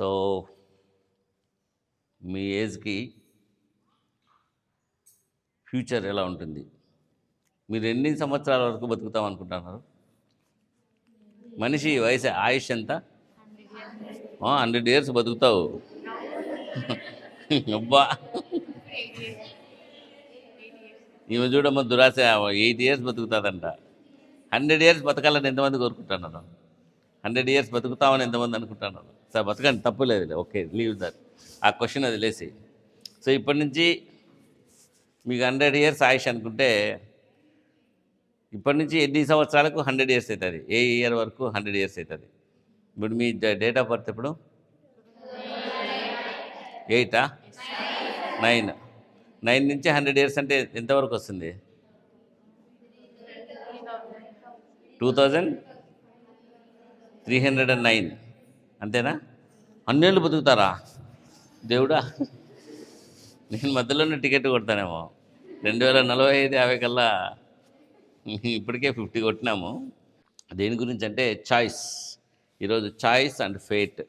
So మీ ఏజ్కి future ఎలా ఉంటుంది? మీరు ఎన్ని సంవత్సరాల వరకు బతుకుతాం అనుకుంటున్నారు? మనిషి వయసు ఆయుష్ ఎంత? హండ్రెడ్ ఇయర్స్ బతుకుతావు. అబ్బా! ఈమె చూడమ్మ దురాశ ఎయిట్ ఇయర్స్ బతుకుతుందంట. హండ్రెడ్ ఇయర్స్ బతకాలని ఎంతమంది కోరుకుంటున్నారు? హండ్రెడ్ ఇయర్స్ బతుకుతామని ఎంతమంది అనుకుంటున్నారు? సార్ బతకండి తప్పు లేదు ఓకే లీవ్ దట్ ఆ క్వశ్చన్ అది లేసి. సో ఇప్పటి నుంచి మీకు హండ్రెడ్ ఇయర్స్ ఆయుష్ అనుకుంటే ఇప్పటి నుంచి ఎన్ని సంవత్సరాలకు హండ్రెడ్ ఇయర్స్ అవుతుంది? ఏ ఇయర్ వరకు హండ్రెడ్ ఇయర్స్ అవుతుంది? ఇప్పుడు మీ డేట్ ఆఫ్ బర్త్ ఎప్పుడు? ఎయిటా? నైన్. నైన్ నుంచి హండ్రెడ్ ఇయర్స్ అంటే ఎంతవరకు వస్తుంది? Two thousand three hundred and nine. అంతేనా? అన్నేళ్ళు బతుకుతారా? దేవుడా నేను మధ్యలోనే టికెట్ కొడతానేమో. రెండు వేల నలభై ఐదు యాభై కల్లా ఇప్పటికే ఫిఫ్టీ కొట్టినాము. దేని గురించి అంటే చాయిస్. ఈరోజు choice and fate.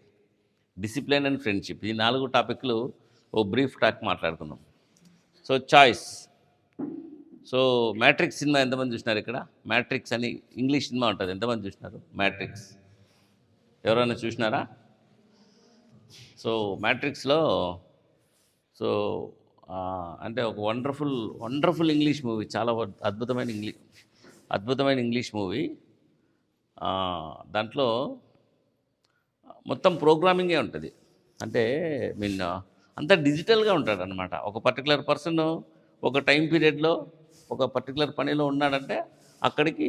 Discipline and friendship. ఈ నాలుగు టాపిక్లు ఓ బ్రీఫ్ టాక్ మాట్లాడుకుందాం. So choice. So Matrix cinema ఎంతమంది చూసినారు ఇక్కడ? మ్యాట్రిక్స్ అని ఇంగ్లీష్ సినిమా ఉంటుంది. ఎంతమంది చూసినారు? మ్యాట్రిక్స్. ఎవరైనా చూసినారా? సో మ్యాట్రిక్స్లో సో అంటే ఒక వండర్ఫుల్ వండర్ఫుల్ ఇంగ్లీష్ మూవీ చాలా అద్భుతమైన ఇంగ్లీష్ అద్భుతమైన ఇంగ్లీష్ మూవీ. దాంట్లో మొత్తం ప్రోగ్రామింగే ఉంటుంది. అంటే మీన్ అంతా డిజిటల్గా ఉంటాడు అనమాట ఒక పర్టికులర్ పర్సన్ ఒక టైం పీరియడ్లో ఒక పర్టికులర్ పనిలో ఉన్నాడంటే అక్కడికి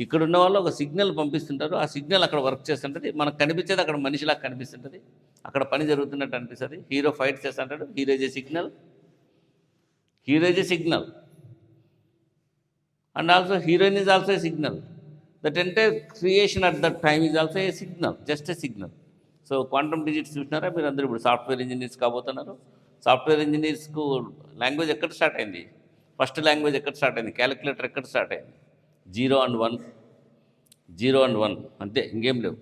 ఇక్కడ ఉన్న వాళ్ళు ఒక సిగ్నల్ పంపిస్తుంటారు. ఆ సిగ్నల్ అక్కడ వర్క్ చేస్తుంటుంది. మనకు కనిపించేది అక్కడ మనిషిలా కనిపిస్తుంటుంది. అక్కడ పని జరుగుతున్నట్టు అనిపిస్తుంది. హీరో ఫైట్ చేస్తుంటాడు. హీరోజే signal. హీరోజే signal. And also heroine is also a signal. That entire creation at that time is also a signal. Just a signal. So quantum digits చూసినారా? మీరు అందరూ ఇప్పుడు సాఫ్ట్వేర్ ఇంజనీర్స్ కాబోతున్నారు. సాఫ్ట్వేర్ ఇంజనీర్స్కు లాంగ్వేజ్ ఎక్కడ start అయింది? First language ఎక్కడ start అయింది? క్యాలిక్యులేటర్ ఎక్కడ స్టార్ట్ అయింది? Zero and one zero and one అంతే ఇంకేం లేవు.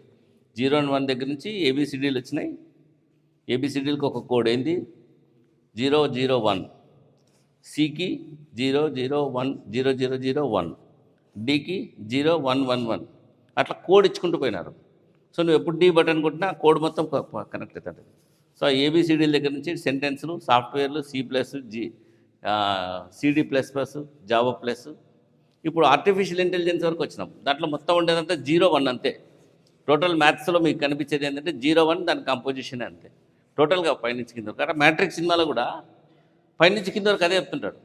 జీరో అండ్ వన్ దగ్గర నుంచి ఏబిసిడీలు వచ్చినాయి. ఏబిసిడీలకు ఒక కోడ్ ఏంది? Zero zero one. సికి zero zero one zero zero zero one. డికి zero one one one. అట్లా కోడ్ ఇచ్చుకుంటూ పోయినారు. సో నువ్వు ఎప్పుడు డి బటన్ కొట్టినా కోడ్ మొత్తం కనెక్ట్ అవుతుంది సో ఏబిసిడీల దగ్గర నుంచి సెంటెన్స్లు సాఫ్ట్వేర్లు C plus G CD plus plus Java plus ఇప్పుడు ఆర్టిఫిషియల్ ఇంటెలిజెన్స్ వరకు వచ్చినాం. దాంట్లో మొత్తం ఉండేదంతా జీరో వన్ అంతే. టోటల్ మ్యాథ్స్లో మీకు కనిపించేది ఏంటంటే జీరో వన్ దాని కంపోజిషన్ అంతే. టోటల్గా పైనుంచి కింద వరకు. అంటే మ్యాట్రిక్ సినిమాలో కూడా పైనుంచి కింద వరకు అదే చెప్తుంటాడు.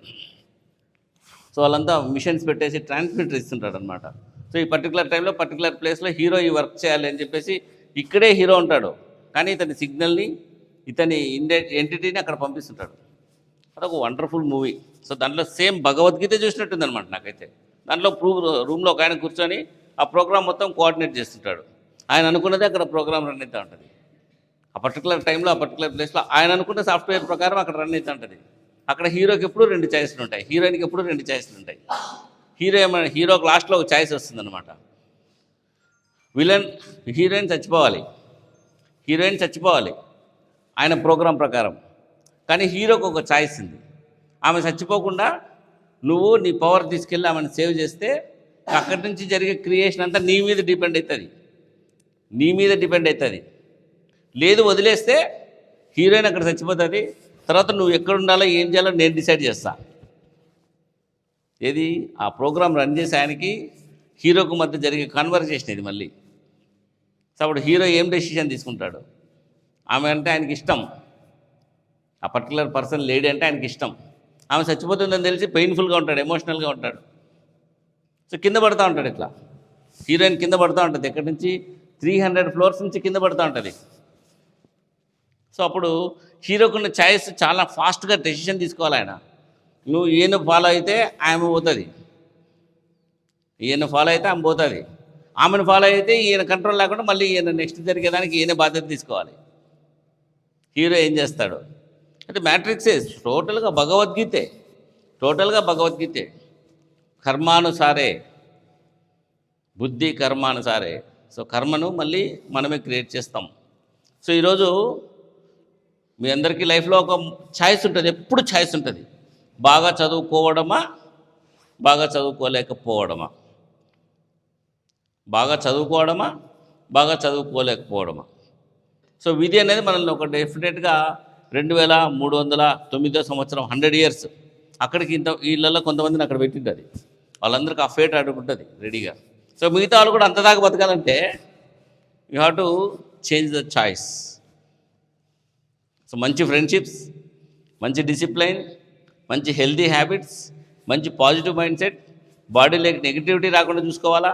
సో వాళ్ళంతా మిషన్స్ పెట్టేసి ట్రాన్స్మిటర్ ఇస్తుంటాడు అనమాట సో ఈ పర్టికులర్ టైంలో పర్టికులర్ ప్లేస్లో హీరో ఈ వర్క్ చేయాలి అని చెప్పేసి ఇక్కడే హీరో ఉంటాడు. కానీ ఇతని సిగ్నల్ని ఇతని ఇండే ఎంటిటీని అక్కడ పంపిస్తుంటాడు. అదొక వండర్ఫుల్ మూవీ సో దాంట్లో సేమ్ భగవద్గీత చూసినట్టుంది అనమాట నాకైతే. దాంట్లో ప్రూ రూమ్లో ఒక ఆయన కూర్చొని ఆ ప్రోగ్రామ్ మొత్తం కోఆర్డినేట్ చేస్తుంటాడు. ఆయన అనుకున్నదే అక్కడ ప్రోగ్రామ్ రన్ అవుతూ ఉంటుంది. ఆ పర్టికులర్ టైంలో ఆ పర్టికులర్ ప్లేస్లో ఆయన అనుకున్న సాఫ్ట్వేర్ ప్రకారం అక్కడ రన్ అవుతూ ఉంటుంది. అక్కడ హీరోకి ఎప్పుడు రెండు ఛాయిస్లు ఉంటాయి. హీరోయిన్కి ఎప్పుడు రెండు ఛాయిస్లు ఉంటాయి. హీరో ఏమైనా హీరోకి లాస్ట్లో ఒక ఛాయిస్ వస్తుందన్నమాట. విలన్ హీరోయిన్ చచ్చిపోవాలి. హీరోయిన్ చచ్చిపోవాలి. ఆయన ప్రోగ్రాం ప్రకారం. కానీ హీరోకి ఒక ఛాయిస్ ఉంది. ఆమె చచ్చిపోకుండా నువ్వు నీ పవర్ తీసుకెళ్ళి ఆమెను సేవ్ చేస్తే అక్కడి నుంచి జరిగే క్రియేషన్ అంతా నీ మీద డిపెండ్ అవుతుంది నీ మీద డిపెండ్ అవుతుంది లేదు వదిలేస్తే హీరోయిన్ అక్కడ చచ్చిపోతుంది. తర్వాత నువ్వు ఎక్కడ ఉండాలో ఏం చేయాలో నేను డిసైడ్ చేస్తా. ఏది? ఆ ప్రోగ్రాం రన్ చేసే ఆయనకి హీరోకు మధ్య జరిగే కన్వర్జేషన్ ఇది మళ్ళీ. సో అప్పుడు హీరో ఏం డెసిషన్ తీసుకుంటాడు? ఆమె అంటే ఆయనకి ఇష్టం. ఆ పర్టికులర్ పర్సన్ లేడీ అంటే ఆయనకి ఇష్టం. ఆమె చచ్చిపోతుందని తెలిసి పెయిన్ఫుల్గా ఉంటాడు ఎమోషనల్గా ఉంటాడు. సో కింద పడుతూ ఉంటాడు ఇట్లా. హీరోయిన్ కింద పడుతూ ఉంటుంది. ఎక్కడి నుంచి? త్రీ హండ్రెడ్ ఫ్లోర్స్ నుంచి కింద పడుతూ ఉంటుంది. సో అప్పుడు హీరోకున్న ఛాయిస్ చాలా ఫాస్ట్గా డెసిషన్ తీసుకోవాలి ఆయన. నువ్వు ఈయన ఫాలో అయితే ఆమె పోతుంది. ఈయన ఫాలో అయితే ఆమె పోతుంది. ఆమెను ఫాలో అయితే ఈయన కంట్రోల్ లేకుండా మళ్ళీ ఈయన నెక్స్ట్ జరిగేదానికి ఈయన బాధ్యత తీసుకోవాలి. హీరో ఏం చేస్తాడు? అంటే మ్యాట్రిక్సే. టోటల్గా భగవద్గీతే. టోటల్గా భగవద్గీతే. కర్మానుసారే. బుద్ధి కర్మానుసారే. సో కర్మను మళ్ళీ మనమే క్రియేట్ చేస్తాం. సో ఈరోజు మీ అందరికీ లైఫ్లో ఒక ఛాయిస్ ఉంటుంది. ఎప్పుడు ఛాయిస్ ఉంటుంది. బాగా చదువుకోవడమా? బాగా చదువుకోలేకపోవడమా? బాగా చదువుకోవడమా? బాగా చదువుకోలేకపోవడమా? సో విధి అనేది మనల్ని ఒక డెఫినెట్గా రెండు వేల మూడు వందల తొమ్మిదో సంవత్సరం హండ్రెడ్ ఇయర్స్. అక్కడికి ఇంత వీళ్ళల్లో కొంతమందిని అక్కడ పెట్టింటుంది వాళ్ళందరికీ ఆ ఫేట్ అడుగుంటుంది రెడీగా. సో మిగతా వాళ్ళు కూడా అంతదాకా బతకాలంటే you have to change the choice. So మంచి ఫ్రెండ్షిప్స్ మంచి డిసిప్లైన్ మంచి హెల్దీ హ్యాబిట్స్ మంచి పాజిటివ్ మైండ్ సెట్ బాడీలోకి నెగిటివిటీ రాకుండా చూసుకోవాలా?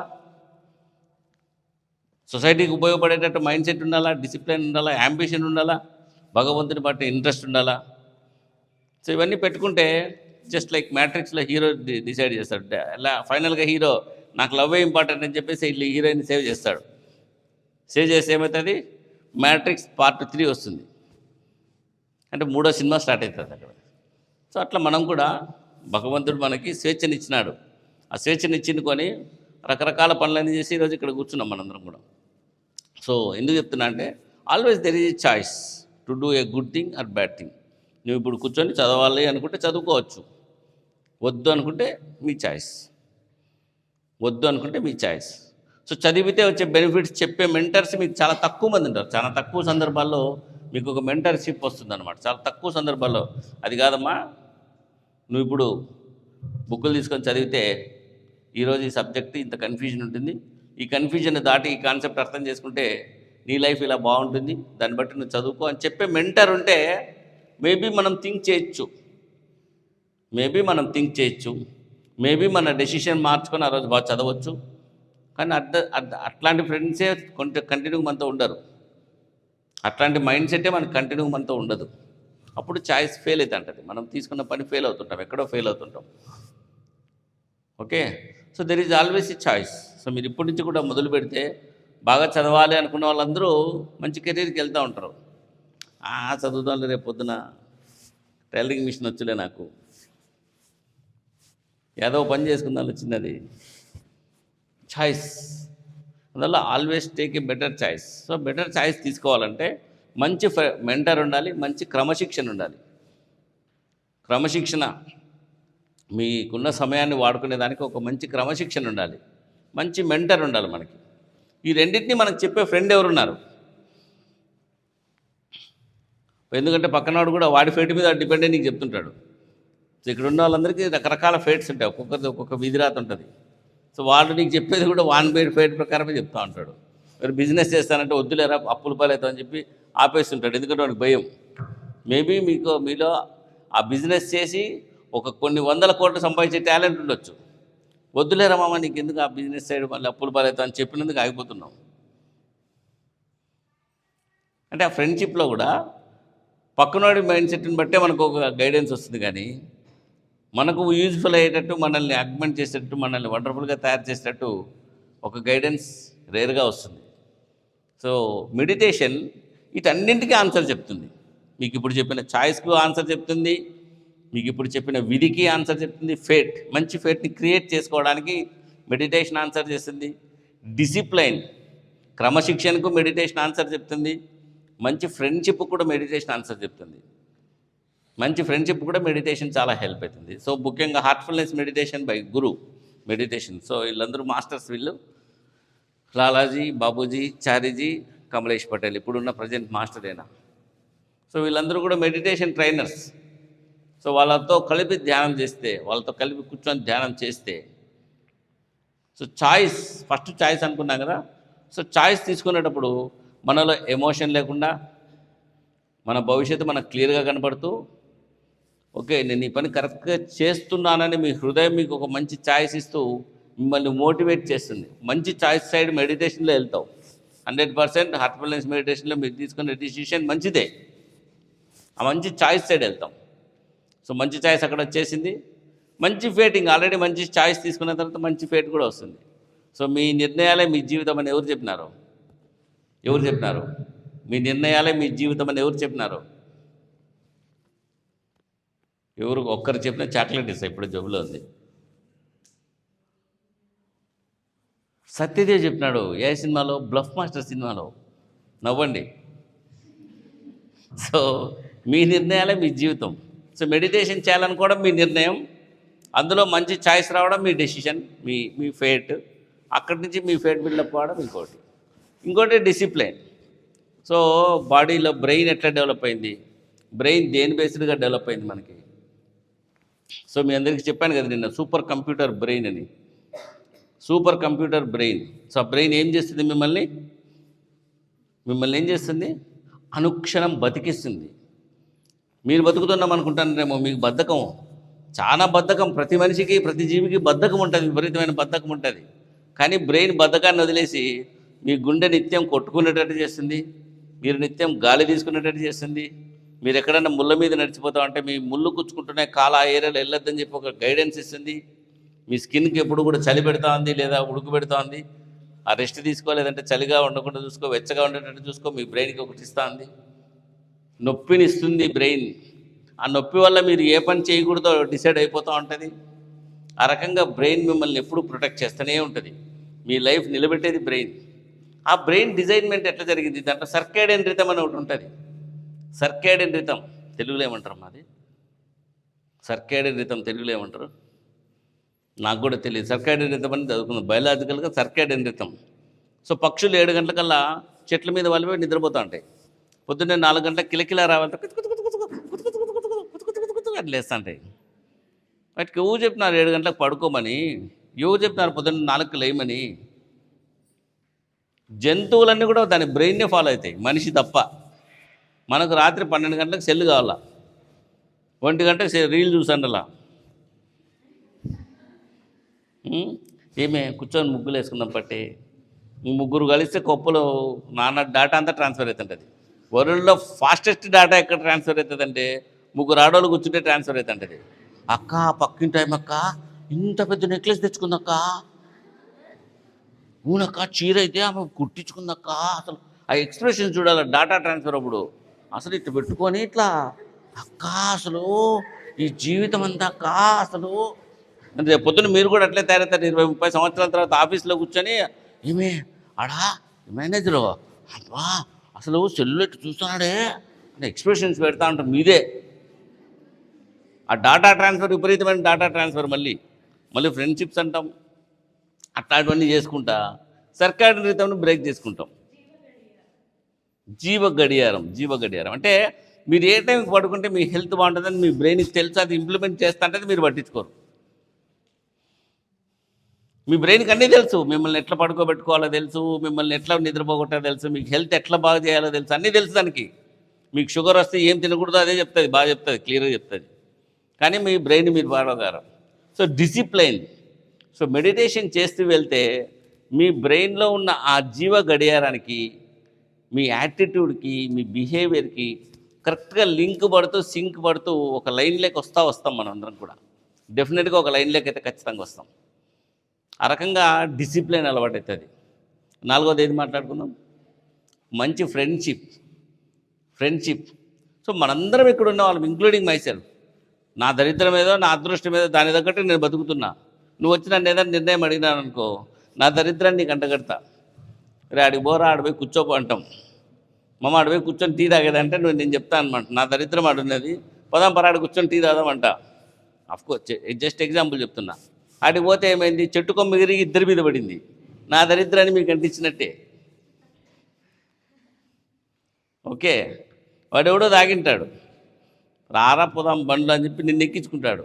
సొసైటీకి ఉపయోగపడేటట్టు మైండ్ సెట్ ఉండాలా? డిసిప్లిన్ ఉండాలా? యాంబిషన్ ఉండాలా? భగవంతుని బట్టి ఇంట్రెస్ట్ ఉండాలా? సో ఇవన్నీ పెట్టుకుంటే జస్ట్ లైక్ మ్యాట్రిక్స్లో హీరో డిసైడ్ చేస్తాడు. అలా ఫైనల్గా హీరో నాకు లవ్ ఇంపార్టెంట్ అని చెప్పేసి వీళ్ళు హీరోయిన్ సేవ్ చేస్తాడు. సేవ్ చేస్తే ఏమవుతుంది? మ్యాట్రిక్స్ పార్ట్ త్రీ వస్తుంది. అంటే మూడో సినిమా స్టార్ట్ అవుతుంది అక్కడ. సో అట్లా మనం కూడా భగవంతుడు మనకి స్వేచ్ఛనిచ్చినాడు. ఆ స్వేచ్ఛనిచ్చిందుకొని రకరకాల పనులన్నీ చేసి ఈరోజు ఇక్కడ కూర్చున్నాం మనందరం కూడా. సో ఎందుకు చెప్తున్నా అంటే always there is choice to do a good thing or bad thing నువ్వు ఇప్పుడు కూర్చొని చదవాలి అనుకుంటే చదువుకోవచ్చు. వద్దు అనుకుంటే మీ ఛాయిస్ వద్దు అనుకుంటే మీ ఛాయిస్ సో చదివితే వచ్చే బెనిఫిట్స్ చెప్పే మెంటర్స్ మీకు చాలా తక్కువ మంది ఉంటారు. చాలా తక్కువ సందర్భాల్లో మీకు ఒక మెంటర్షిప్ వస్తుంది అనమాట చాలా తక్కువ సందర్భాల్లో. అది కాదమ్మా నువ్వు ఇప్పుడు బుక్కులు తీసుకొని చదివితే ఈరోజు ఈ సబ్జెక్ట్ ఇంత కన్ఫ్యూజన్ ఉంటుంది. ఈ కన్ఫ్యూజన్ దాటి ఈ కాన్సెప్ట్ అర్థం చేసుకుంటే నీ లైఫ్ ఇలా బాగుంటుంది దాన్ని బట్టి నువ్వు చదువుకో అని చెప్పే మెంటర్ ఉంటే మేబీ మనం థింక్ చేయొచ్చు. మేబీ మనం థింక్ చేయొచ్చు. మేబీ మన డెసిషన్ మార్చుకొని ఆ రోజు బాగా చదవచ్చు. కానీ అర్థ అర్థ అట్లాంటి ఫ్రెండ్సే కొంచెం కంటిన్యూ మనతో ఉండరు. అట్లాంటి మైండ్ సెట్టే మనకు కంటిన్యూ మనతో ఉండదు. అప్పుడు చాయిస్ ఫెయిల్ అవుతుంది అంటది మనం తీసుకున్న పని ఫెయిల్ అవుతుంటాం. ఎక్కడో fail అవుతుంటాం. Okay? So there is always ఈ చాయిస్ సో మీరు ఇప్పటి నుంచి కూడా మొదలు పెడితే బాగా చదవాలి అనుకున్న వాళ్ళందరూ మంచి కెరీర్కి వెళ్తూ ఉంటారు. ఆ చదువుతాను రేపు పొద్దున. టైలరింగ్ మిషన్ వచ్చులే నాకు. ఏదో పని చేసుకుందాం చిన్నది చాయిస్ అందువల్ల always take a better choice so better choice తీసుకోవాలంటే మంచి మెంటర్ ఉండాలి మంచి క్రమశిక్షణ ఉండాలి. క్రమశిక్షణ. మీకున్న సమయాన్ని వాడుకునే దానికి ఒక మంచి క్రమశిక్షణ ఉండాలి. మంచి మెంటర్ ఉండాలి మనకి. ఈ రెండింటిని మనకు చెప్పే ఫ్రెండ్ ఎవరున్నారు? ఎందుకంటే పక్కనవాడు కూడా వాడి ఫేట్ మీద డిపెండ్ అయ్యి నీకు చెప్తుంటాడు. సో ఇక్కడ ఉన్న వాళ్ళందరికీ రకరకాల ఫేట్స్ ఉంటాయి. ఒక్కొక్కరిది ఒక్కొక్క విధిరాత ఉంటుంది. సో వాళ్ళు నీకు చెప్పేది కూడా వాన్ బేడ్ ఫేట్ ప్రకారమే చెప్తా ఉంటాడు. మరి బిజినెస్ చేస్తానంటే వద్దులేరా అప్పుల పాలవుతాం అని చెప్పి ఆపేస్తుంటాడు. ఎందుకంటే వాడికి భయం. మేబీ మీకు మీలో ఆ బిజినెస్ చేసి ఒక కొన్ని వందల కోట్లు సంపాదించే టాలెంట్ ఉండొచ్చు. వద్దులేరా మామ నీకు ఎందుకు ఆ బిజినెస్ సైడ్ మళ్ళీ అప్పులు పాలవుతా అని చెప్పినందుకు ఆగిపోతున్నాం. అంటే ఆ ఫ్రెండ్షిప్లో కూడా పక్కనోడి మైండ్ సెట్ని బట్టే మనకు ఒక గైడెన్స్ వస్తుంది కానీ మనకు యూజ్ఫుల్ అయ్యేటట్టు మనల్ని అగ్మెంట్ చేసేటట్టు మనల్ని వండర్ఫుల్గా తయారు చేసేటట్టు ఒక గైడెన్స్ రేర్గా వస్తుంది. సో మెడిటేషన్ వీటన్నింటికీ ఆన్సర్ చెప్తుంది. మీకు ఇప్పుడు చెప్పిన చాయిస్కు ఆన్సర్ చెప్తుంది. మీకు ఇప్పుడు చెప్పిన విధికి ఆన్సర్ చెప్తుంది ఫేట్ మంచి ఫేట్ని క్రియేట్ చేసుకోవడానికి మెడిటేషన్ ఆన్సర్ చేస్తుంది. డిసిప్లైన్ క్రమశిక్షణకు మెడిటేషన్ ఆన్సర్ చెప్తుంది. మంచి ఫ్రెండ్షిప్ కూడా మెడిటేషన్ ఆన్సర్ చెప్తుంది. మంచి ఫ్రెండ్షిప్ కూడా మెడిటేషన్ చాలా హెల్ప్ అవుతుంది. సో ముఖ్యంగా heartfulness meditation by guru meditation so వీళ్ళందరూ మాస్టర్స్ వీళ్ళు. లాలాజీ బాబూజీ చారీజీ కమలేష్ పటేల్ ఇప్పుడున్న ప్రజెంట్ మాస్టర్ అయినా. సో వీళ్ళందరూ కూడా మెడిటేషన్ ట్రైనర్స్ సో వాళ్ళతో కలిపి ధ్యానం చేస్తే వాళ్ళతో కలిపి కూర్చొని ధ్యానం చేస్తే సో చాయిస్ ఫస్ట్ చాయిస్ అనుకున్నాం కదా సో చాయిస్ తీసుకునేటప్పుడు మనలో ఎమోషన్ లేకుండా మన భవిష్యత్తు మనకు క్లియర్గా కనపడుతూ ఓకే నేను ఈ పని కరెక్ట్గా చేస్తున్నానని మీ హృదయం మీకు ఒక మంచి ఛాయిస్ ఇస్తూ మిమ్మల్ని మోటివేట్ చేస్తుంది. మంచి చాయిస్ సైడ్ మెడిటేషన్లో వెళ్తావు. హండ్రెడ్ పర్సెంట్ హార్ట్ఫుల్నెస్ మెడిటేషన్లో మీరు తీసుకునే డిసిషన్ మంచిదే. ఆ మంచి చాయిస్ సైడ్ వెళ్తాం. సో మంచి ఛాయిస్ అక్కడ వచ్చేసింది. మంచి ఫేటింగ్ ఆల్రెడీ మంచి ఛాయిస్ తీసుకున్న తర్వాత మంచి ఫేట్ కూడా వస్తుంది. సో మీ నిర్ణయాలే మీ జీవితం అని ఎవరు చెప్పినారు? ఎవరు చెప్పినారు? మీ నిర్ణయాలే మీ జీవితం అని ఎవరు చెప్పినారు? ఎవరు ఒక్కరు చెప్పిన చాక్లెట్ ఇస్తా ఇప్పుడు జబ్బులో ఉంది. సత్యదేవ్ చెప్పినాడు ఏ సినిమాలో? బ్లఫ్ మాస్టర్ సినిమాలో. నవ్వండి. సో మీ నిర్ణయాలే మీ జీవితం. సో మెడిటేషన్ చేయాలని కూడా మీ నిర్ణయం. అందులో మంచి చాయిస్ రావడం మీ డెసిషన్ మీ మీ ఫేట్ అక్కడి నుంచి మీ ఫేట్ బిల్డప్ అవ్వడం ఇంకోటి. ఇంకోటి డిసిప్లిన్ సో బాడీలో బ్రెయిన్ ఎట్లా డెవలప్ అయింది? బ్రెయిన్ దేని బేస్డ్గా డెవలప్ అయింది మనకి? సో మీ అందరికీ చెప్పాను కదా నిన్న సూపర్ కంప్యూటర్ బ్రెయిన్ అని. సూపర్ కంప్యూటర్ బ్రెయిన్ సో ఆ బ్రెయిన్ ఏం చేస్తుంది మిమ్మల్ని? మిమ్మల్ని ఏం చేస్తుంది? అనుక్షణం బతికిస్తుంది. మీరు బతుకుతున్నాం అనుకుంటానేమో మీకు బద్ధకం. చాలా బద్ధకం. ప్రతి మనిషికి ప్రతి జీవికి బద్ధకం ఉంటుంది విపరీతమైన బద్ధకం ఉంటుంది. కానీ బ్రెయిన్ బద్ధకాన్ని వదిలేసి మీ గుండె నిత్యం కొట్టుకునేటట్టు చేస్తుంది. మీరు నిత్యం గాలి తీసుకునేటట్టు చేస్తుంది. మీరు ఎక్కడన్నా ముళ్ళ మీద నడిచిపోతా ఉంటే మీ ముళ్ళు కుచ్చుకుంటున్నాయి కాల ఆ ఏరియాలో వెళ్ళొద్దని చెప్పి ఒక గైడెన్స్ ఇస్తుంది. మీ స్కిన్కి ఎప్పుడు కూడా చలి పెడతా ఉంది లేదా ఉడుకు పెడతా ఉంది. ఆ రెస్ట్ తీసుకో లేదంటే చలిగా ఉండకుండా చూసుకో వెచ్చగా ఉండేటట్టు చూసుకో మీ బ్రెయిన్కి ఒకటి ఇస్తా ఉంది. నొప్పిని ఇస్తుంది బ్రెయిన్. ఆ నొప్పి వల్ల మీరు ఏ పని చేయకూడదో డిసైడ్ అయిపోతూ ఉంటుంది. ఆ రకంగా బ్రెయిన్ మిమ్మల్ని ఎప్పుడూ ప్రొటెక్ట్ చేస్తూనే ఉంటుంది. మీ లైఫ్ నిలబెట్టేది బ్రెయిన్. ఆ బ్రెయిన్ డిజైన్మెంట్ ఎట్లా జరిగింది? దాంట్లో సర్కేడియన్ రితం అని ఒకటి ఉంటుంది. Circadian rhythm. తెలుగులో ఏమంటారు మాది? సర్కేడియన్ రితం తెలుగులో ఏమంటారు? నాకు కూడా తెలియదు. సర్కేడియన్ రితం అని చదువుకుందాం. బయలాజికల్గా సర్కేడియన్ రితం. సో పక్షులు ఏడు గంటలకల్లా చెట్ల మీద వాళ్ళిపోయి నిద్రపోతూ ఉంటాయి. పొద్దున్నే నాలుగు గంటల కిలకిలా రావాలి అట్లా లేస్తుంటాయి వాటికి ఎవరు చెప్పినారు ఏడు గంటలకు పడుకోమని ఎవరు చెప్పినారు పొద్దున్న నాలుగు లేయమని జంతువులన్నీ కూడా దాని బ్రెయిన్నే ఫాలో అవుతాయి మనిషి తప్ప మనకు రాత్రి పన్నెండు గంటలకు సెల్ కావాలా ఒంటి గంటకు రీల్ చూసాను అలా ఏమే కూర్చొని ముగ్గులు వేసుకుందాం పట్టి ముగ్గురు కలిస్తే కొప్పలు నాన్న డేటా అంతా ట్రాన్స్ఫర్ అవుతుంటుంది వరల్డ్లో ఫాస్టెస్ట్ డేటా ఎక్కడ ట్రాన్స్ఫర్ అవుతుందంటే ముగ్గురు ఆడవాళ్ళు కూర్చుంటే ట్రాన్స్ఫర్ అవుతుంటుంది అక్క పక్కింటి టైం అక్క ఇంత పెద్ద నెక్లెస్ తెచ్చుకుందక్క ఊనక్క చీర అయితే ఆమె కుట్టించుకుందక్క అసలు ఆ ఎక్స్ప్రెషన్ చూడాలి డేటా ట్రాన్స్ఫర్ అప్పుడు. అసలు ఇట్లా పెట్టుకొని ఇట్లా అక్క అసలు ఈ జీవితం అంతా అక్క అసలు. అంటే పొద్దున్న మీరు కూడా అట్లే తయారవుతారు ఇరవై ముప్పై సంవత్సరాల తర్వాత ఆఫీస్లో కూర్చొని ఏమే ఆడా మేనేజరు? అబ్బా అసలు సెల్లు ఎట్టు చూస్తున్నాడే? అని ఎక్స్ప్రెషన్స్ పెడతా ఉంటారు మీదే. ఆ డాటా ట్రాన్స్ఫర్ విపరీతమైన డాటా ట్రాన్స్ఫర్ మళ్ళీ. మళ్ళీ ఫ్రెండ్షిప్స్ అంటాం. అట్లాంటివన్నీ చేసుకుంటా. సర్కార్ రీతంను బ్రేక్ చేసుకుంటాం. జీవ గడియారం జీవ గడియారం. అంటే మీరు ఏ టైంకి పడుకుంటే మీ హెల్త్ బాగుంటుందని మీ బ్రెయిన్కి తెలుసు అది ఇంప్లిమెంట్ చేస్తా అంటే మీరు పట్టించుకోరు. మీ బ్రెయిన్కి అన్నీ తెలుసు. మిమ్మల్ని ఎట్లా పడుకోబెట్టుకోవాలో తెలుసు. మిమ్మల్ని ఎట్లా నిద్రపోగొట్టాలో తెలుసు. మీకు హెల్త్ ఎట్లా బాగా చేయాలో తెలుసు. అన్నీ తెలుసు దానికి. మీకు షుగర్ వస్తే ఏం తినకూడదో అదే చెప్తుంది. బాగా చెప్తుంది. క్లియర్గా చెప్తుంది. కానీ మీ బ్రెయిన్ మీరు బాడగారు సో డిసిప్లైన్ సో మెడిటేషన్ చేస్తూ వెళ్తే మీ బ్రెయిన్లో ఉన్న ఆ జీవ గడియారానికి మీ యాటిట్యూడ్కి మీ బిహేవియర్కి కరెక్ట్గా లింక్ పడుతూ సింక్ పడుతూ ఒక లైన్లోకి వస్తూ వస్తాం మనం అందరం కూడా. డెఫినెట్గా ఒక లైన్లోకి అయితే ఖచ్చితంగా వస్తాం. ఆ రకంగా డిసిప్లిన్ అలవాటు అవుతుంది నాలుగోది ఏది మాట్లాడుకుందాం? మంచి ఫ్రెండ్షిప్. ఫ్రెండ్షిప్. సో మనందరం ఇక్కడ ఉన్న వాళ్ళం ఇంక్లూడింగ్ మైసెల్ఫ్. నా దరిద్రం ఏదో నా అదృష్టం ఏదో దాని తగ్గట్టు నేను బతుకుతున్నా. నువ్వు వచ్చి నన్ను ఏదైనా నిర్ణయం అడిగినాను అనుకో నా దరిద్రాన్ని నీకు అంటగడతా. రే ఆడికి పోరా ఆడిపోయి కూర్చోపో అంటాం. మమ్మ ఆడిపోయి కూర్చొని టీ తాగేదంటే నువ్వు నేను చెప్తాను అనమాట నా దరిద్రం ఆడున్నది. పదాం పరాడు కూర్చొని టీ తాగదామంట అఫ్కోర్స్ జస్ట్ ఎగ్జాంపుల్ చెప్తున్నా. ఆడికి పోతే ఏమైంది? చెట్టు కొమ్మ విరిగి ఇద్దరి మీద పడింది. నా దరిద్రాన్ని మీకు అంటించినట్టే ఓకే. వాడెవడో తాగింటాడు రారా పోదాం బండ్లు అని చెప్పి నిన్ను ఎక్కించుకుంటాడు.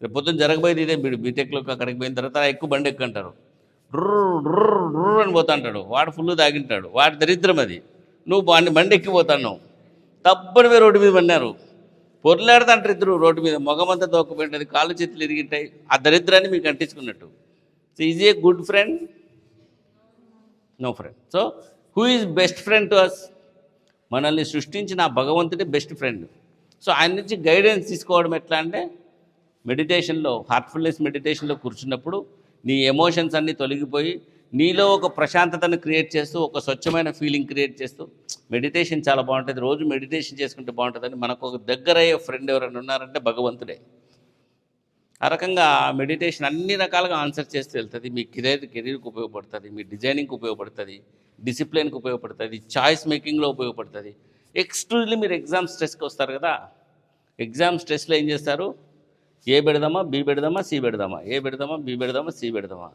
రేపు పొద్దున్న జరగబోయేది ఇదే మీరు బీటెక్లోకి అక్కడికి పోయిన తర్వాత ఎక్కువ బండి ఎక్కుంటారు. రుర్రు అని పోతా అంటాడు. వాడు ఫుల్ తాగింటాడు వాడి దరిద్రం అది. నువ్వు వాడిని బండి ఎక్కిపోతాను తప్పని పోయి రోడ్డు మీద పడినారు. పొర్లాడదంటారు ఇద్దరు రోడ్డు మీద. మొగమంతా దోకపోయినది కాళ్ళు చేతులు ఇరిగింటాయి ఆ దరిద్రాన్ని మీకు అంటించుకున్నట్టు. So is a good friend no friend so who is best friend to us మనల్ని సృష్టించిన ఆ భగవంతుడే బెస్ట్ ఫ్రెండ్ సో ఆయన నుంచి గైడెన్స్ తీసుకోవడం ఎట్లా అంటే మెడిటేషన్లో హార్ట్ఫుల్నెస్ మెడిటేషన్లో కూర్చున్నప్పుడు నీ ఎమోషన్స్ అన్నీ తొలగిపోయి నీలో ఒక ప్రశాంతతను క్రియేట్ చేస్తూ ఒక స్వచ్ఛమైన ఫీలింగ్ క్రియేట్ చేస్తూ మెడిటేషన్ చాలా బాగుంటుంది. రోజు మెడిటేషన్ చేసుకుంటే బాగుంటుందని మనకు ఒక దగ్గరయ్యే ఫ్రెండ్ ఎవరైనా ఉన్నారంటే భగవంతుడే. ఆ రకంగా మెడిటేషన్ అన్ని రకాలుగా ఆన్సర్ చేస్తూ వెళ్తుంది. మీ కెరీర్ కెరీర్కి ఉపయోగపడుతుంది మీ డిజైనింగ్కి ఉపయోగపడుతుంది డిసిప్లిన్కి ఉపయోగపడుతుంది చాయిస్ మేకింగ్లో ఉపయోగపడుతుంది. ఎక్స్క్లూజివ్లీ మీరు ఎగ్జామ్ స్ట్రెస్కి వస్తారు కదా. ఎగ్జామ్ స్ట్రెస్లో ఏం చేస్తారు? ఏ పెడదామా బి పెడదామా సి పెడదామా? ఏ పెడదామా బి పెడదామా సి పెడదామా?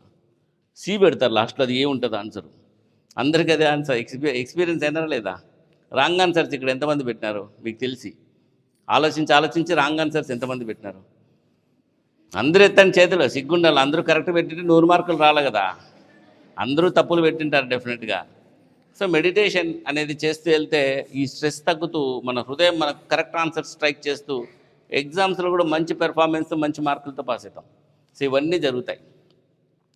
సి పెడతారు. లాస్ట్లో అది ఏ ఉంటుంది ఆన్సర్ అందరికీ అదే ఆన్సర్ ఎక్స్పీ ఎక్స్పీరియన్స్ అయినారా లేదా? రాంగ్ ఆన్సర్స్ ఇక్కడ ఎంతమంది పెట్టినారు? మీకు తెలిసి. ఆలోచించి ఆలోచించి రాంగ్ ఆన్సర్స్ ఎంతమంది పెట్టినారు? అందరూ ఎత్తండి చేతిలో సిగ్గుండాలి. అందరూ కరెక్ట్ పెట్టింటే నూరు మార్కులు రాలే కదా. అందరూ తప్పులు పెట్టింటారు డెఫినెట్గా సో మెడిటేషన్ అనేది చేస్తూ వెళ్తే ఈ స్ట్రెస్ తగ్గుతూ మన హృదయం మనకు కరెక్ట్ ఆన్సర్ స్ట్రైక్ చేస్తూ ఎగ్జామ్స్లో కూడా మంచి పెర్ఫార్మెన్స్ మంచి మార్కులతో పాస్ అవుతాం. సో ఇవన్నీ జరుగుతాయి.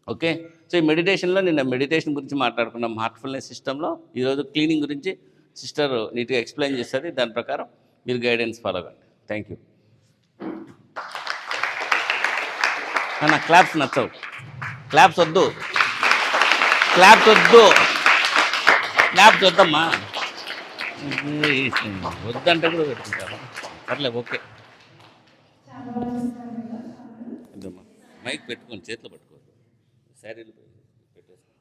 ఓకే సో ఈ మెడిటేషన్లో నిన్న మెడిటేషన్ గురించి మాట్లాడుకున్నాం. హార్ట్ఫుల్నెస్ సిస్టంలో ఈరోజు క్లీనింగ్ గురించి సిస్టర్ నీట్గా ఎక్స్ప్లెయిన్ చేస్తుంది. దాని ప్రకారం మీరు గైడెన్స్ ఫాలో కండి. థ్యాంక్ యూ నా క్లాప్స్ నచ్చవు. క్లాప్స్ వద్దు. క్లాప్స్ వద్దు. క్లాప్స్ వద్దమ్మా. వద్దంటే కూడా పెట్టుకుంటారా పర్లేదు ఓకే. మైక్ పెట్టుకొని చేతిలో పట్టుకోవద్దు శారీలు పెట్టుకుంటా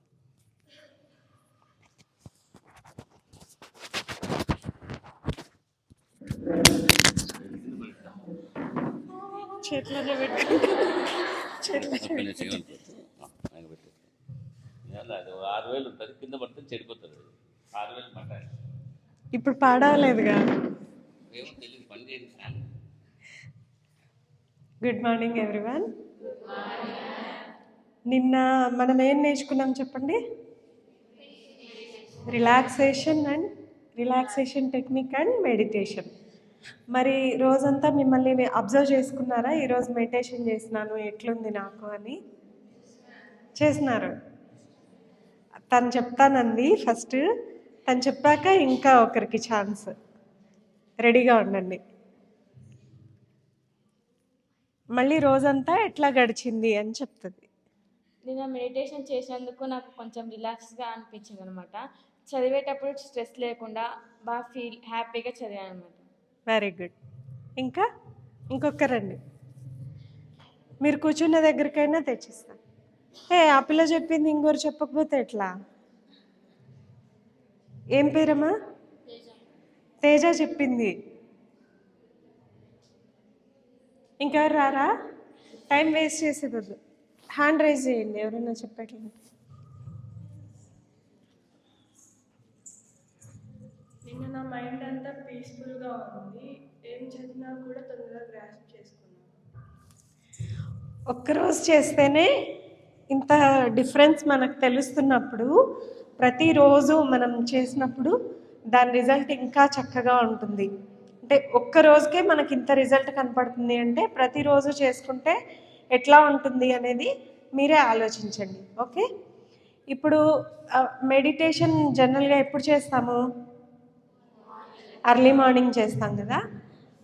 ఓ ఆరు వేలు ఉంటుంది. కింద పడితే చెడిపోతుంది అది. ఆరు వేలు పట్టాలి. ఇప్పుడు పాడవలేదుగా? ఏమో తెలియదు పని చేయండి ఫ్యాన్. గుడ్ మార్నింగ్ ఎవ్రీవన్ నిన్న మనం ఏం నేర్చుకున్నాం చెప్పండి? Relaxation and relaxation technique and meditation మరి రోజంతా మిమ్మల్ని అబ్జర్వ్ చేసుకున్నారా? ఈరోజు మెడిటేషన్ చేసినాను ఎట్లుంది నాకు అని? చేసినారు. తను చెప్తానంది ఫస్ట్ తను చెప్పాక ఇంకా ఒకరికి ఛాన్స్ రెడీగా ఉండండి. మళ్ళీ రోజంతా ఎట్లా గడిచింది అని చెప్తుంది. నిన్న మెడిటేషన్ చేసినందుకు నాకు కొంచెం రిలాక్స్గా అనిపించింది అనమాట చదివేటప్పుడు స్ట్రెస్ లేకుండా బాగా ఫీల్ హ్యాపీగా చదివాను అనమాట వెరీ గుడ్. ఇంకా? ఇంకొకరండి మీరు కూర్చున్న దగ్గరికైనా తెచ్చిస్తాను ఏ ఆ పిల్ల చెప్పింది ఇంకోరు చెప్పకపోతే ఎట్లా? ఏం పేరమ్మా? తేజ. చెప్పింది. ఇంకెవరు రారా? టైం వేస్ట్ చేసేది హ్యాండ్ రైజ్ చేయండి ఎవరైనా చెప్పట్లేదు. నిన్న నా మైండ్ అంతా పీస్ఫుల్గా ఉంది. ఏం చదివినా కూడా తొందరగా గ్రాస్ప్ చేసుకున్నాను ఒక్కరోజు చేస్తేనే ఇంత డిఫరెన్స్ మనకు తెలుస్తున్నప్పుడు ప్రతిరోజు మనం చేసినప్పుడు దాని రిజల్ట్ ఇంకా చక్కగా ఉంటుంది. అంటే ఒక్క రోజుకే మనకి ఇంత రిజల్ట్ కనపడుతుంది అంటే ప్రతిరోజు చేసుకుంటే ఎట్లా ఉంటుంది అనేది మీరే ఆలోచించండి ఓకే? ఇప్పుడు మెడిటేషన్ జనరల్గా ఎప్పుడు చేస్తాము? అర్లీ మార్నింగ్ చేస్తాం కదా?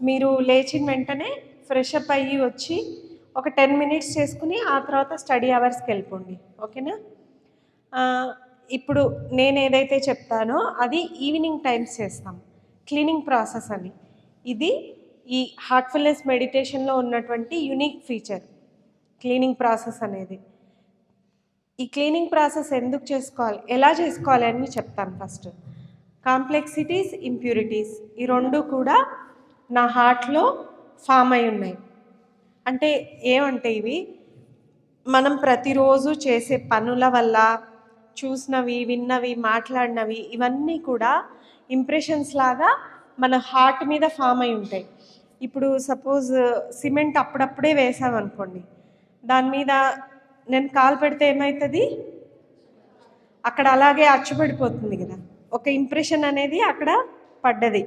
మీరు లేచిన వెంటనే ఫ్రెష్ అప్ అయ్యి వచ్చి ఒక టెన్ మినిట్స్ చేసుకుని ఆ తర్వాత స్టడీ అవర్స్కి వెళ్ళిపోండి ఓకేనా? ఇప్పుడు నేను ఏదైతే చెప్తానో అది ఈవినింగ్ టైమ్స్ చేస్తాం క్లీనింగ్ ప్రాసెస్ అని. ఇది ఈ హార్ట్ఫుల్నెస్ మెడిటేషన్లో ఉన్నటువంటి యునిక్ ఫీచర్. క్లీనింగ్ ప్రాసెస్ అనేది. ఈ క్లీనింగ్ ప్రాసెస్ ఎందుకు చేసుకోవాలి? ఎలా చేసుకోవాలి అని చెప్తాను ఫస్ట్. కాంప్లెక్సిటీస్ ఇంప్యూరిటీస్ ఈ రెండు కూడా నా హార్ట్లో ఫామ్ అయి ఉన్నాయి. అంటే ఏమంటే ఇవి? మనం ప్రతిరోజు చేసే పనుల వల్ల చూసినవి విన్నవి మాట్లాడినవి ఇవన్నీ కూడా ఇంప్రెషన్స్ లాగా మన హార్ట్ మీద ఫామ్ అయి ఉంటాయి. ఇప్పుడు సపోజ్ సిమెంట్ అప్పుడప్పుడే వేసామనుకోండి. దాని మీద నేను కాలు పెడితే ఏమవుతుంది అక్కడ అలాగే అచ్చుపడిపోతుంది కదా. ఒక ఇంప్రెషన్ అనేది అక్కడ పడ్డది.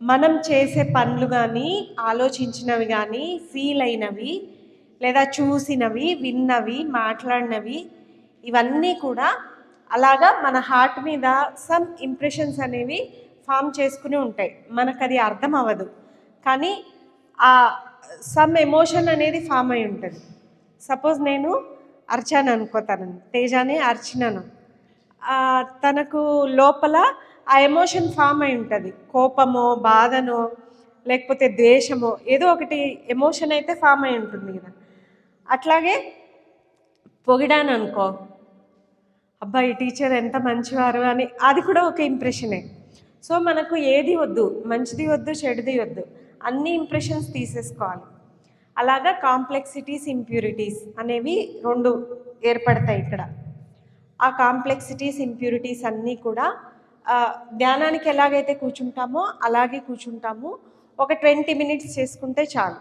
మనం చేసే పనులు కానీ ఆలోచించినవి కానీ ఫీల్ అయినవి లేదా చూసినవి విన్నవి మాట్లాడినవి ఇవన్నీ కూడా అలాగా మన హార్ట్ మీద సమ్ ఇంప్రెషన్స్ అనేవి ఫామ్ చేసుకుని ఉంటాయి. మనకు అది అర్థం అవ్వదు. కానీ ఆ సమ్ ఎమోషన్ అనేది ఫామ్ అయి ఉంటుంది. సపోజ్ నేను అర్చాను అనుకో తనని తేజాని అర్చినాను. తనకు లోపల ఆ ఎమోషన్ ఫామ్ అయి ఉంటుంది. కోపమో బాధనో లేకపోతే ద్వేషమో ఏదో ఒకటి ఎమోషన్ అయితే ఫామ్ అయి ఉంటుంది కదా. అట్లాగే పొగిడాను అనుకో అబ్బాయి టీచర్ ఎంత మంచివారు అని అది కూడా ఒక ఇంప్రెషనే సో మనకు ఏది వద్దు మంచిది వద్దు చెడుది వద్దు అన్ని ఇంప్రెషన్స్ తీసేసుకోవాలి. అలాగా కాంప్లెక్సిటీస్ ఇంప్యూరిటీస్ అనేవి రెండు ఏర్పడతాయి ఇక్కడ. ఆ కాంప్లెక్సిటీస్ ఇంప్యూరిటీస్ అన్నీ కూడా ధ్యానానికి ఎలాగైతే కూర్చుంటామో అలాగే కూర్చుంటాము. ఒక ట్వంటీ మినిట్స్ చేసుకుంటే చాలు.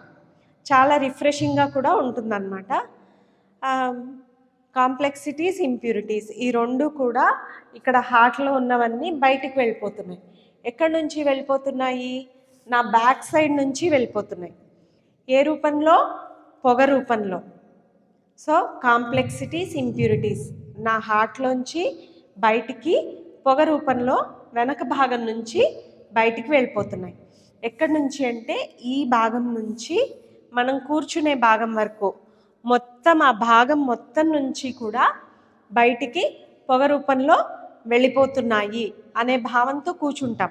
చాలా రిఫ్రెషింగ్గా కూడా ఉంటుందన్నమాట. కాంప్లెక్సిటీస్ ఇంప్యూరిటీస్ ఈ రెండు కూడా ఇక్కడ హార్ట్లో ఉన్నవన్నీ బయటికి వెళ్ళిపోతున్నాయి. ఎక్కడి నుంచి వెళ్ళిపోతున్నాయి? నా బ్యాక్ సైడ్ నుంచి వెళ్ళిపోతున్నాయి. ఏ రూపంలో? పొగ రూపంలో. So complexities impurities. నా హార్ట్లోంచి బయటికి పొగ రూపంలో వెనక భాగం నుంచి బయటికి వెళ్ళిపోతున్నాయి. ఎక్కడి నుంచి అంటే ఈ భాగం నుంచి మనం కూర్చునే భాగం వరకు. మొత్తం ఆ భాగం మొత్తం నుంచి కూడా బయటికి పొగ రూపంలో వెళ్ళిపోతున్నాయి అనే భావంతో కూర్చుంటాం.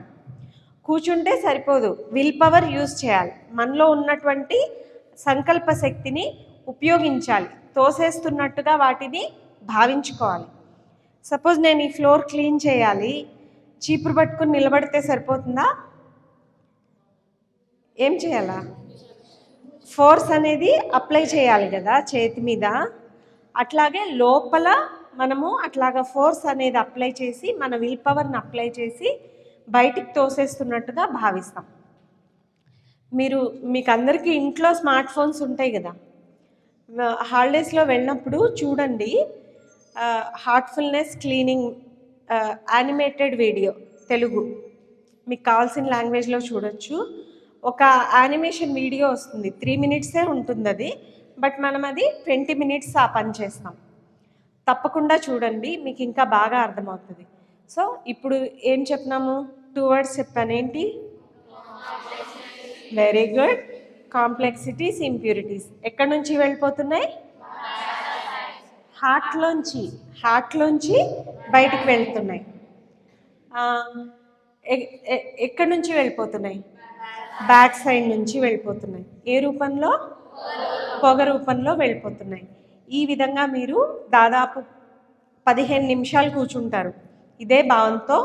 కూర్చుంటే సరిపోదు. విల్ పవర్ యూజ్ చేయాలి. మనలో ఉన్నటువంటి సంకల్ప శక్తిని ఉపయోగించాలి. తోసేస్తున్నట్టుగా వాటిని భావించుకోవాలి. సపోజ్ నేను ఈ ఫ్లోర్ క్లీన్ చేయాలి. చీపురు పట్టుకుని నిలబడితే సరిపోతుందా? ఏం చేయాలా? ఫోర్స్ అనేది అప్లై చేయాలి కదా చేతి మీద. అట్లాగే లోపల మనము అట్లాగా ఫోర్స్ అనేది అప్లై చేసి మన విల్ పవర్ని అప్లై చేసి బయటికి తోసేస్తున్నట్టుగా భావిస్తాం. మీరు మీకు అందరికీ ఇంట్లో స్మార్ట్ ఫోన్స్ ఉంటాయి కదా. హాలిడేస్లో వెళ్ళినప్పుడు చూడండి heartfulness cleaning animated video Telugu. మీకు కావాల్సిన లాంగ్వేజ్లో చూడొచ్చు. ఒక యానిమేషన్ వీడియో వస్తుంది. త్రీ మినిట్సే ఉంటుంది అది బట్ మనం అది ట్వంటీ మినిట్స్ ఆ పని చేస్తాం. తప్పకుండా చూడండి మీకు ఇంకా బాగా అర్థమవుతుంది. సో ఇప్పుడు ఏం చెప్పినాము టూ వర్డ్స్ చెప్పాను ఏంటి వెరీ గుడ్ కాంప్లెక్సిటీస్ ఇంప్యూరిటీస్ ఎక్కడి నుంచి వెళ్ళిపోతున్నాయి? హార్ట్లోంచి హార్ట్లోంచి బయటికి వెళ్తున్నాయి. ఎక్కడి నుంచి వెళ్ళిపోతున్నాయి? బ్యాక్ సైడ్ నుంచి వెళ్ళిపోతున్నాయి. ఏ రూపంలో? పొగ రూపంలో వెళ్ళిపోతున్నాయి. ఈ విధంగా మీరు దాదాపు పదిహేను నిమిషాలు కూర్చుంటారు. ఇదే భావంతో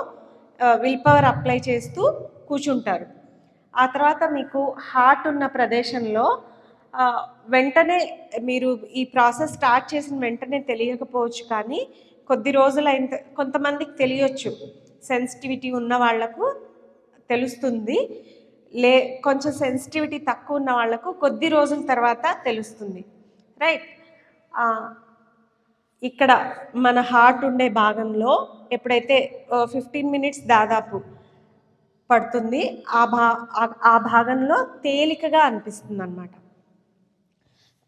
విల్ పవర్ అప్లై చేస్తూ కూర్చుంటారు. ఆ తర్వాత మీకు హార్ట్ ఉన్న ప్రదేశంలో వెంటనే మీరు ఈ ప్రాసెస్ స్టార్ట్ చేసిన వెంటనే తెలియకపోవచ్చు కానీ కొద్ది రోజులైన కొంతమందికి తెలియచ్చు. సెన్సిటివిటీ ఉన్న వాళ్ళకు తెలుస్తుంది. లే కొంచెం సెన్సిటివిటీ తక్కువ ఉన్న వాళ్ళకు కొద్ది రోజుల తర్వాత తెలుస్తుంది. రైట్ ఇక్కడ మన హార్ట్ ఉండే భాగంలో ఎప్పుడైతే ఫిఫ్టీన్ మినిట్స్ దాదాపు పడుతుంది ఆ భా ఆ- భాగంలో తేలికగా అనిపిస్తుంది అనమాట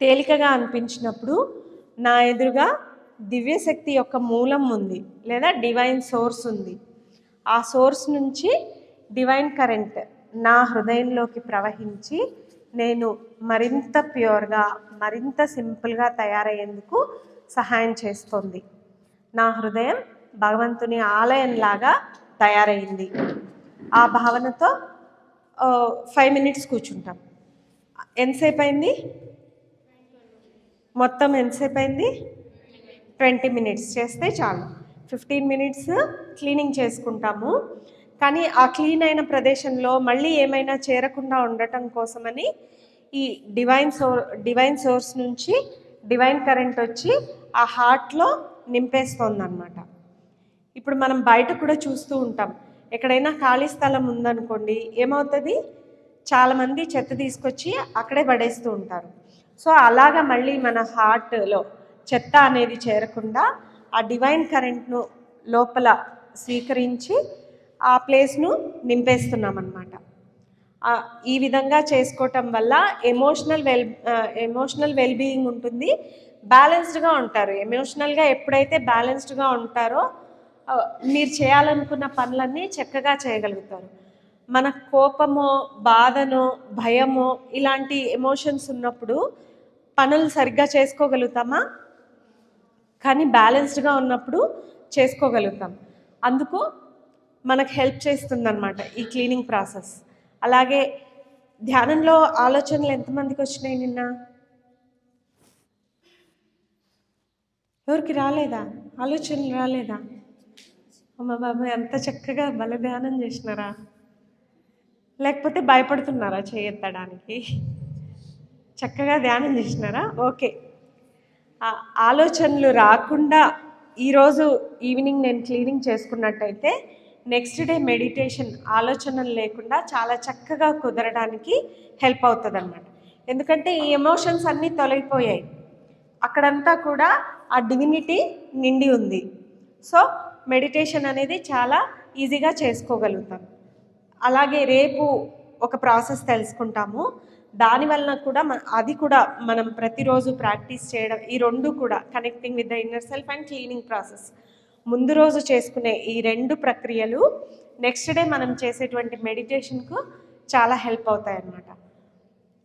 తేలికగా అనిపించినప్పుడు నా ఎదురుగా దివ్యశక్తి యొక్క మూలం ఉంది లేదా డివైన్ సోర్స్ ఉంది. ఆ సోర్స్ నుంచి డివైన్ కరెంట్ నా హృదయంలోకి ప్రవహించి నేను మరింత ప్యూర్గా మరింత సింపుల్గా తయారయ్యేందుకు సహాయం చేస్తుంది. నా హృదయం భగవంతుని ఆలయంలాగా తయారైంది. ఆ భావనతో ఫైవ్ మినిట్స్ కూర్చుంటాం. ఎంతసేపు అయింది మొత్తం ఎంతసేపు అయింది ట్వంటీ మినిట్స్ చేస్తే చాలు. ఫిఫ్టీన్ మినిట్స్ క్లీనింగ్ చేసుకుంటాము. కానీ ఆ క్లీన్ అయిన ప్రదేశంలో మళ్ళీ ఏమైనా చేరకుండా ఉండటం కోసమని ఈ డివైన్ సో డివైన్ సోర్స్ నుంచి డివైన్ కరెంట్ వచ్చి ఆ హార్ట్లో నింపేస్తోంది అనమాట ఇప్పుడు మనం బయట కూడా చూస్తూ ఉంటాం. ఎక్కడైనా ఖాళీ స్థలం ఉందనుకోండి ఏమవుతుంది? చాలామంది చెత్త తీసుకొచ్చి అక్కడే పడేస్తూ ఉంటారు. సో అలాగా మళ్ళీ మన హార్ట్లో చెత్త అనేది చేరకుండా ఆ డివైన్ కరెంట్ను లోపల స్వీకరించి ఆ ప్లేస్ను నింపేస్తున్నాం అన్నమాట ఈ విధంగా చేసుకోవటం వల్ల ఎమోషనల్ వెల్ ఎమోషనల్ వెల్బీయింగ్ ఉంటుంది. బ్యాలెన్స్డ్గా ఉంటారు. ఎమోషనల్గా ఎప్పుడైతే బ్యాలెన్స్డ్గా ఉంటారో మీరు చేయాలనుకున్న పనులన్నీ చక్కగా చేయగలుగుతారు. మన కోపమో బాధనో భయమో ఇలాంటి ఎమోషన్స్ ఉన్నప్పుడు పనులు సరిగ్గా చేసుకోగలుగుతామా? కానీ బ్యాలెన్స్డ్గా ఉన్నప్పుడు చేసుకోగలుగుతాం. అందుకు మనకు హెల్ప్ చేస్తుందన్నమాట ఈ క్లీనింగ్ ప్రాసెస్ అలాగే ధ్యానంలో ఆలోచనలు ఎంతమందికి వచ్చినాయి నిన్న? ఎవరికి రాలేదా? ఆలోచనలు రాలేదా? అమ్మ బాబు ఎంత చక్కగా బల ధ్యానం చేసినారా? లేకపోతే భయపడుతున్నారా చేయెత్తడానికి? చక్కగా ధ్యానం చేసినారా? ఓకే. ఆలోచనలు రాకుండా ఈరోజు ఈవినింగ్ నేను క్లీనింగ్ చేసుకున్నట్టయితే నెక్స్ట్ డే మెడిటేషన్ ఆలోచనలు లేకుండా చాలా చక్కగా కుదరడానికి హెల్ప్ అవుతుంది అనమాట ఎందుకంటే ఈ ఎమోషన్స్ అన్నీ తొలగిపోయాయి. అక్కడంతా కూడా ఆ డివినిటీ నిండి ఉంది. సో మెడిటేషన్ అనేది చాలా ఈజీగా చేసుకోగలుగుతాం. అలాగే రేపు ఒక ప్రాసెస్ తెలుసుకుంటాము. దానివలన కూడా మన అది కూడా మనం ప్రతిరోజు ప్రాక్టీస్ చేయడం ఈ రెండు కూడా connecting with the inner self and cleaning process ముందు రోజు చేసుకునే ఈ రెండు ప్రక్రియలు నెక్స్ట్ డే మనం చేసేటువంటి మెడిటేషన్కు చాలా హెల్ప్ అవుతాయి అన్నమాట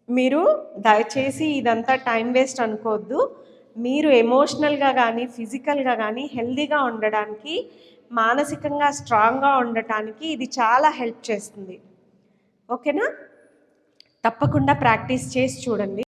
మీరు దయచేసి ఇదంతా టైం వేస్ట్ అనుకోవద్దు. మీరు ఎమోషనల్గా కానీ ఫిజికల్గా కానీ హెల్దీగా ఉండడానికి మానసికంగా స్ట్రాంగ్గా ఉండటానికి ఇది చాలా హెల్ప్ చేస్తుంది. ఓకేనా తప్పకుండా ప్రాక్టీస్ చేసి చూడండి.